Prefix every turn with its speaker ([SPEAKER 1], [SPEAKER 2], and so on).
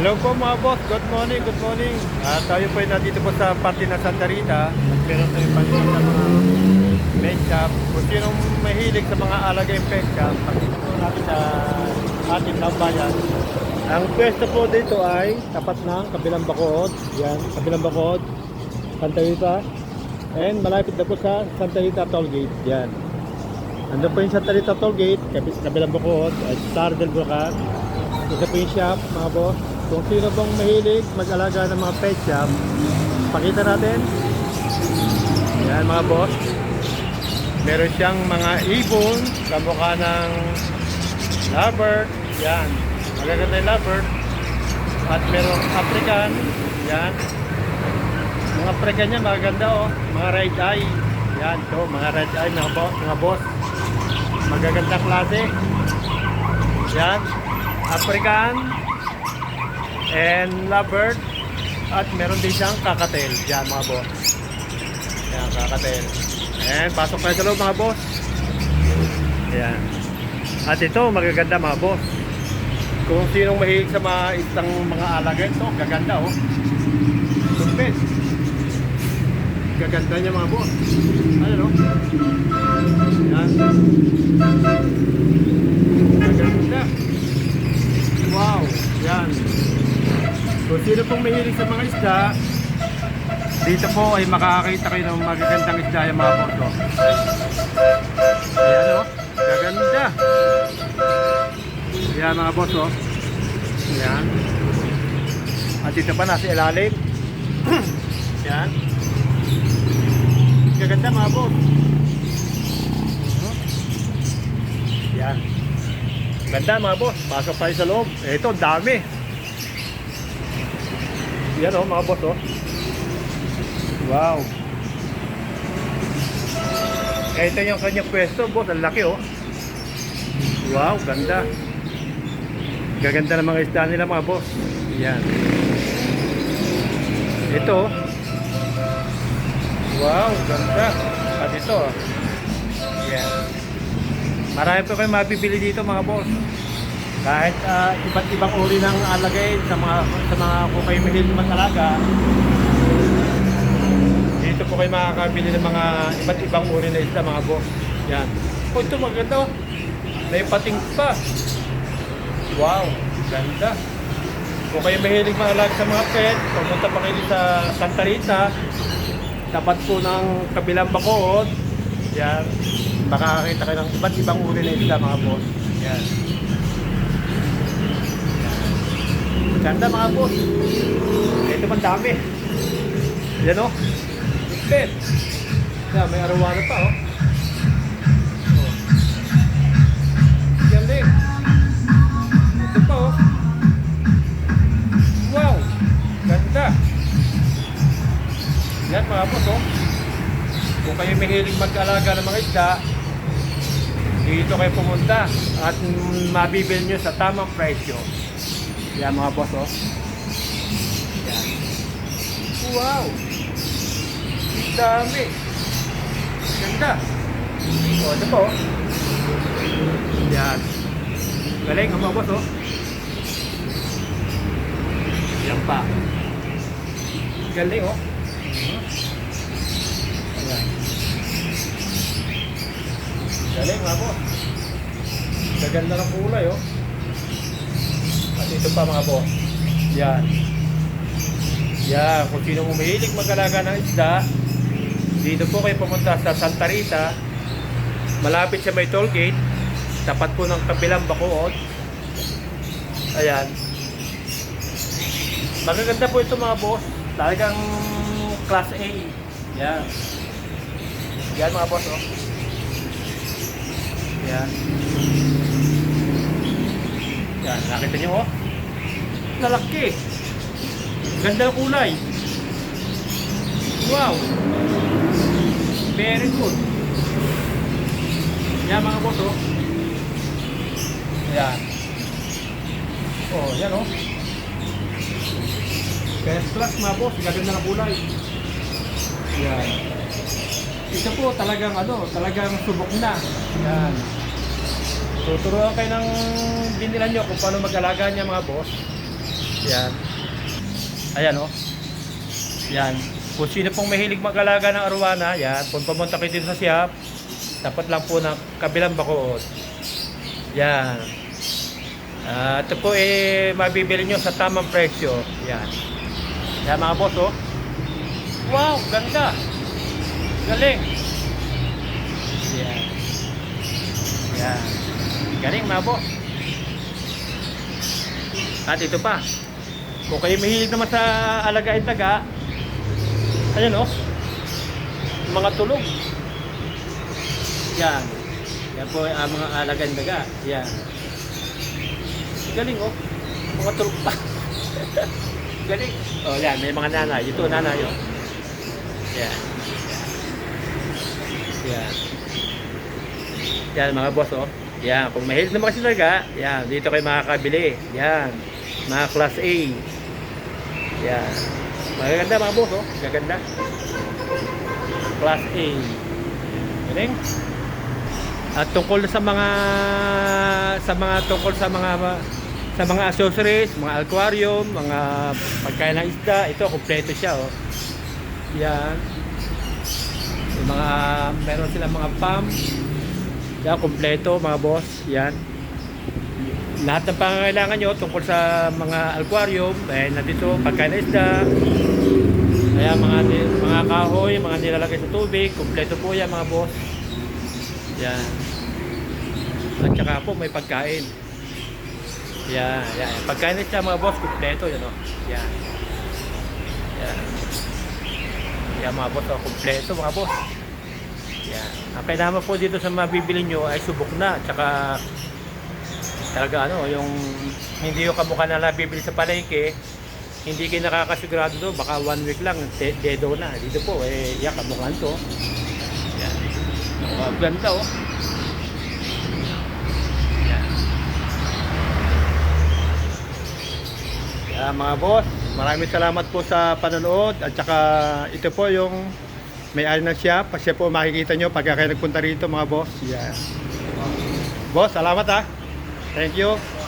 [SPEAKER 1] Hello po mga boss, good morning, good morning. Ah, tayo po ay nandito po sa party ng Santa Rita. Meron tayong pansin sa mga pet shop. Kung sinong mahilig sa mga alagay pet shop, pakita po natin sa ating tambayan. Ang pwesto po dito ay tapat ng kabilang bakod. Yan, kabilang bakod. Santa Rita. And malapit na po sa Santa Rita Toll Gate. Yan. Andun po yung Santa Rita Toll Gate, kabi- kabilang bakod, at Star del Bulacan. Ito po yung shop, mga boss. Kung sino pong mahilig mag-alaga ng mga pet shop, pakita natin. Yan mga boss. Meron siyang mga ibon, kamukha ng lovebird. Yan. Magaganda yung lovebird. At merong African. Yan. Mga African niya, magaganda oh. Mga red eye. Yan, to, mga red eye, mga, bo mga boss. Magaganda klase. Yan. African and lovebird. At meron din siyang kakatel yan mga boss. Yan kakatel and pasok tayo sa loob mga boss. Yan at ito magaganda mga boss. Kung sinong mahilig sa mga isang mga alaga ito gaganda oh. Sumpit. Gaganda niya mga boss. Ano no yan gaganda Wow, yan. Kung sino pong mahilig sa mga isda, dito po ay makakakita kayo ng magagandang isda yung mga boto. Ayan o, gaganda. Ayan mga boss o. Ayan. At dito pa nasa ilalim. Ayan. Gaganda mga boss. Ayan. Ganda mga boss, pasok tayo sa loob. Ito, dami. Yan oh, mga boss oh. Wow. Eh, ito yung kanyang pwesto, boss. Ang laki oh. Wow, ganda. Gaganda ng mga isda nila mga boss. Yan. Ito oh. Wow, ganda. At ito oh. Yan. Marami po kayo mabibili dito mga boss. Kahit ah, iba't ibang uri ng alagay sa mga sa mga kung kayo mahilig mag-alaga. Dito po kayo makakabili ng mga iba't ibang uri na isda mga boss. Yan. Oh, ito maganda oh. May pating pa. Wow, ganda. Kung kayo mahilig mag-alaga sa mga pet, pumunta pa kayo sa Santa Rita. Tapat po ng kabilang bakod. Yan. Makakakita kayo ng iba't ibang uri na isda mga boss. Yan. Ganda mga boss. Ito man dami. Yan o. Pet. Yan, may arawana pa oh. Oh. Yan din. Ito pa oh. Wow. Ganda. Yan mga boss oh. Kung kayo mahilig mag-alaga ng mga isda, dito kayo pumunta at mabibili nyo sa tamang presyo. Yan mga boss oh. Yan. Wow! Dami! Ganda! O, ito po. oh. Yan. Galing ang mga boss oh. Yan pa. Galing oh. Ayan. Galing mga boss. Gaganda ng kulay oh. Ito pa mga boss. Yan. Yan. Kung sino mo mahilig mag-alaga ng isda, dito po kayo pumunta sa Santa Rita. Malapit sa may toll gate. Tapat po ng kabilang bakuod. Ayan. Magaganda po ito mga boss. Talagang class A. Yan. Yan mga boss oh. Yan. Yan, nakita niyo oh. Lalaki. Ganda ng kulay. Wow. Very good. Yan mga boss. Yan. Oh, yan oh. First class mga boss, gaganda ng kulay. Yan. Ito po talagang ano, talagang subok na. Yan. Tuturuan kayo ng binilan nyo kung paano mag-alaga niya mga boss. Yan. Ayan oh. Yan. Kung sino pong mahilig mag-alaga ng arwana, yan. Kung pumunta kayo dito sa Siap, dapat lang po ng kabilang bakood. Yan. Ah, ito po eh, mabibili nyo sa tamang presyo. Yan. Yan mga boss oh. Wow, ganda. Galing. Yan. Yan. Galing mga boss. At ito pa. Kung kayo mahilig naman sa alagain taga, ayan oh. Mga tulog. Yan. Yan po ang mga alagain taga. Yan. Galing oh. Mga tulog pa. Galing. Oh, yan. May mga nanay. Ito, nanay oh. Yan. Yan. Yan mga boss oh. Yan, kung mahilig naman kasi talaga, yan, dito kayo makakabili. Yan. Mga class A. Yan. Magaganda mga boss oh. Gaganda. Class A. Galing. At tungkol sa mga sa mga tungkol sa mga sa mga accessories, mga aquarium, mga pagkain ng isda, ito kompleto siya oh. Yan. Yung mga meron silang mga pump. Yan, kompleto mga boss. Yan. Lahat ng pangangailangan nyo tungkol sa mga aquarium, eh, nandito, pagkain isda, kaya mga, mga kahoy, mga nilalagay sa tubig, kompleto po yan mga boss. Yan. At saka po may pagkain. Yan, yan. Pagkain isda mga boss, kompleto yan o. Yan. Yan. Yan mga boss, oh, kompleto mga boss. Yan. Ang kailangan po dito sa mabibili nyo ay subok na. Tsaka talaga ano, yung hindi yung kamukha na nabibili sa palengke, hindi kayo nakakasigurado doon. Baka one week lang, de- dedo na. Dito po, eh, yan, kamukha to. Yan. Oh, ganda oh. Yan. Mga boss, maraming salamat po sa panonood at saka ito po yung may-ari ng shop. Siya po makikita nyo pagka kayo nagpunta rito mga boss. Yan. Boss, salamat ha. Thank you.